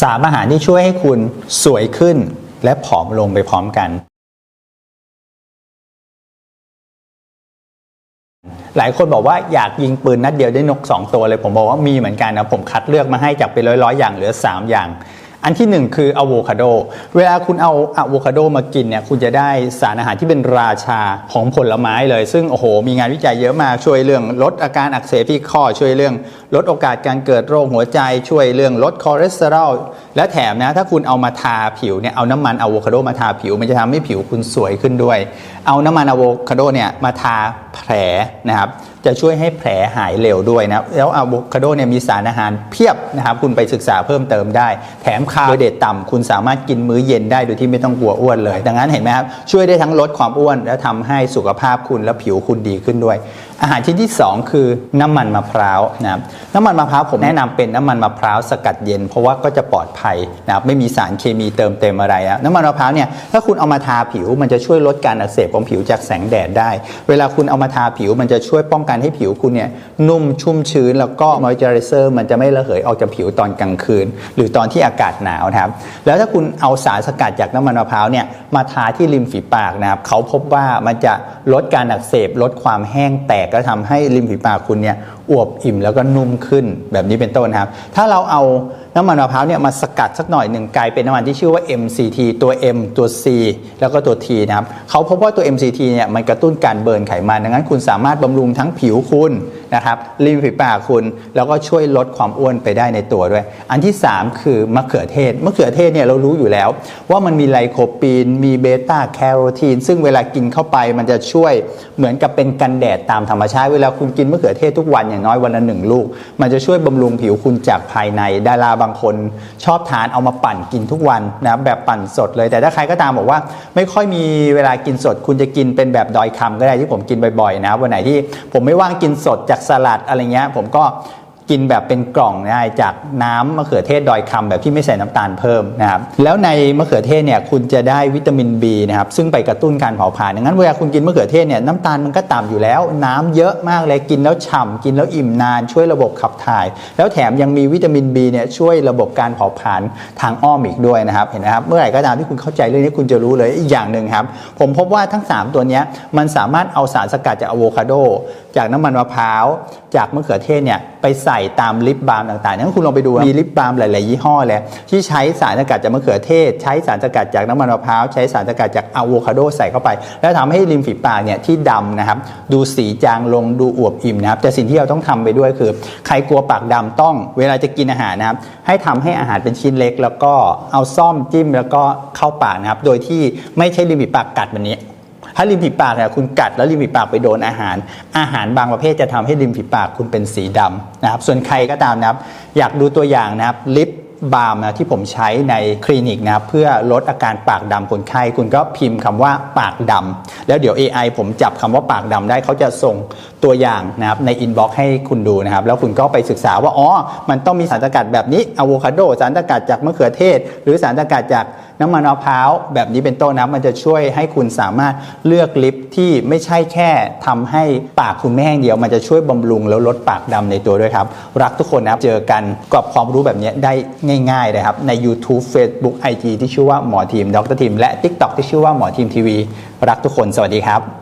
สามอาหารที่ช่วยให้คุณสวยขึ้น และผอมลงไปพร้อมกัน หลายคนบอกว่าอยากยิงปืนนัดเดียวได้นก 2 ตัวเลย ผมบอกว่ามีเหมือนกันนะ ผมคัดเลือกมาให้จากเป็นร้อยๆ อย่างเหลือ 3 อย่าง อันที่ 1 คืออะโวคาโด เวลาคุณเอาอะโวคาโดมากินเนี่ยคุณจะได้สารอาหารที่เป็นราชาของผลไม้เลย ซึ่งโอ้โหมีงานวิจัยเยอะมากช่วยเรื่องลดอาการอักเสบที่ข้อช่วยเรื่อง ลดโอกาสการเกิดโรคหัวใจ ช่วยเรื่องลดคอเลสเตอรอลและแถมนะถ้าคุณเอามาทาผิวเนี่ยเอาน้ำมันอะโวคาโดมาทาผิว มันจะทำให้ผิวคุณสวยขึ้นด้วย เอาน้ำมันอะโวคาโดเนี่ยมาทาแผลนะครับ จะช่วยให้แผลหายเร็วด้วยนะแล้วอะโวคาโดเนี่ยมีสารอาหารเพียบนะครับคุณไปศึกษาเพิ่มเติมได้ แถมคาร์โบไฮเดรตต่ำคุณสามารถกินมื้อเย็นได้โดยที่ไม่ต้องกลัวอ้วนเลย ดังนั้นเห็นไหมครับช่วยได้ทั้งลดความอ้วน และทำให้สุขภาพคุณและผิวคุณดีขึ้นด้วย อาหารชิ้นที่ 2 คือน้ำมันมะพร้าวนะครับน้ำมันมะพร้าวผมแนะนำเป็นน้ำมันมะพร้าวสกัดเย็น เพราะว่าก็จะปลอดภัยนะครับไม่มีสารเคมีเติมเต็มอะไรนะน้ำมันมะพร้าวเนี่ยถ้าคุณเอามาทาผิวมันจะช่วยลดการอักเสบของผิวจากแสงแดดได้ เวลาคุณเอามาทาผิวมันจะช่วยป้องกันให้ผิวคุณเนี่ยนุ่มชุ่มชื้นแล้วก็มอยเจอไรเซอร์มันจะไม่ระเหยออกจากผิวตอนกลางคืน หรือตอนที่อากาศหนาวนะครับแล้วถ้าคุณเอาสารสกัดจากน้ำมันมะพร้าวเนี่ยมาทาที่ริมฝีปากนะครับเขาพบว่ามันจะลดการอักเสบลดความแห้งแตกก็ทำให้ริมฝีปากคุณเนี่ยอวบอิ่มแล้วก็นุ่มขึ้นแบบนี้เป็นต้นครับ ถ้าเราเอาน้ำมันมะพร้าวเนี่ยมาสกัดสักหน่อยหนึ่งกลายเป็นน้ำมันที่ชื่อว่า MCT ตัว M ตัว C แล้วก็ตัว T นะครับเขาพบว่าตัว MCT เนี่ยมันกระตุ้นการเบิร์นไขมันดังนั้นคุณสามารถบำรุงทั้งผิวคุณนะครับริมฝีปากคุณ แล้วก็ช่วยลดความอ้วนไปได้ในตัวด้วย อันที่ 3 คือมะเขือเทศมะเขือเทศเนี่ยเรารู้อยู่แล้ว ว่ามันมีไลโคปีน มีเบต้าแคโรทีน ซึ่งเวลากินเข้าไปมันจะช่วยเหมือนกับเป็นกันแดดตามธรรมชาติเวลาคุณกินมะเขือเทศทุกวันอย่างน้อยวันละหนึ่งลูก มันจะช่วยบำรุงผิวคุณจากภายในดาราบางคนชอบทานเอามาปั่นกินทุกวันนะแบบปั่นสดเลย แต่ถ้าใครก็ตามบอกว่า ไม่ค่อยมีเวลากินสด คุณจะกินเป็นแบบดอยคำก็ได้ที่ผมกินบ่อยๆนะวันไหนที่ผมไม่ว่างกินสดจากสลัดอะไรเงี้ยผมก็ กินแบบเป็นกล่องได้จากน้ำมะเขือเทศดอยคำแบบที่ไม่ใส่น้ำตาลเพิ่มนะครับแล้วในมะเขือเทศเนี่ยคุณจะได้วิตามิน B นะครับซึ่งไปกระตุ้นการเผาผลาญดังนั้นเวลาคุณกินมะเขือเทศเนี่ยน้ำตาลมันก็ต่ำอยู่แล้ว น้ำเยอะมากเลยกินแล้วฉ่ำกินแล้วอิ่มนานช่วยระบบขับถ่าย แล้วแถมยังมีวิตามิน B เนี่ยช่วยระบบการเผาผลาญทางอ้อมอีกด้วยนะครับเห็นไหมครับเมื่อไหร่ก็ตามที่คุณเข้าใจเรื่องนี้คุณจะรู้เลยอีกอย่างหนึ่งครับผมพบว่าทั้ง 3 ตัวเนี้ยมันสามารถเอาสารสกัดจากอะโวคาโดจากน้ำมันมะพร้าวจากมะเขือเทศเนี่ยไปใส่ตามลิปบาล์มต่างๆนั้นคุณลองไปดูมีลิปบาล์มหลายๆยี่ห้อเลยที่ใช้สารสกัดจากมะเขือเทศ ใช้สารสกัดจากน้ำมันมะพร้าวใช้สารสกัดจากอะโวคาโดใส่เข้าไป แล้วทำให้ริมฝีปากเนี่ยที่ดำนะครับดูสีจางลงดูอวบอิ่มนะครับแต่สิ่งที่เราต้องทำไปด้วยคือ ใครกลัวปากดำต้องเวลาจะกินอาหารนะครับให้ทำให้อาหารเป็นชิ้นเล็ก แล้วก็เอาซ่อมจิ้มแล้วก็เข้าปากนะครับโดยที่ไม่ใช่ริมฝีปากกัดแบบนี้ ถ้าริมฝีปากเนี่ยคุณกัดแล้วริมฝีปากไปโดนอาหาร อาหารบางประเภทจะทำให้ริมฝีปากคุณเป็นสีดำนะครับ ส่วนใครก็ตามนะครับ อยากดูตัวอย่างนะครับลิปบาล์มนะที่ผมใช้ในคลินิกนะครับเพื่อลดอาการปากดำคนไข้คุณก็พิมพ์คำว่าปากดำแล้วเดี๋ยว AI ผมจับคำว่าปากดำได้เขาจะส่งตัวอย่างนะครับในอินบ็อกซ์ให้คุณดูนะครับ แล้วคุณก็ไปศึกษาว่าอ๋อมันต้องมีสารสกัดแบบนี้อะโวคาโดสารสกัดจากมะเขือเทศ หรือสารสกัดจาก น้ำมันมะพร้าวแบบนี้เป็นต้นนะมันจะช่วยให้คุณสามารถเลือกลิปที่ไม่ใช่แค่ทำให้ปากคุณแม่แห้งเดียว มันจะช่วยบำรุงแล้วลดปากดำในตัวด้วยครับ รักทุกคนนะครับ เจอกันกับความรู้แบบนี้ได้ง่ายๆเลยครับ ใน YouTube Facebook IG ที่ชื่อว่าหมอทีมดรทีมและ TikTok ที่ชื่อว่าหมอทีมทีวีรักทุกคนสวัสดีครับ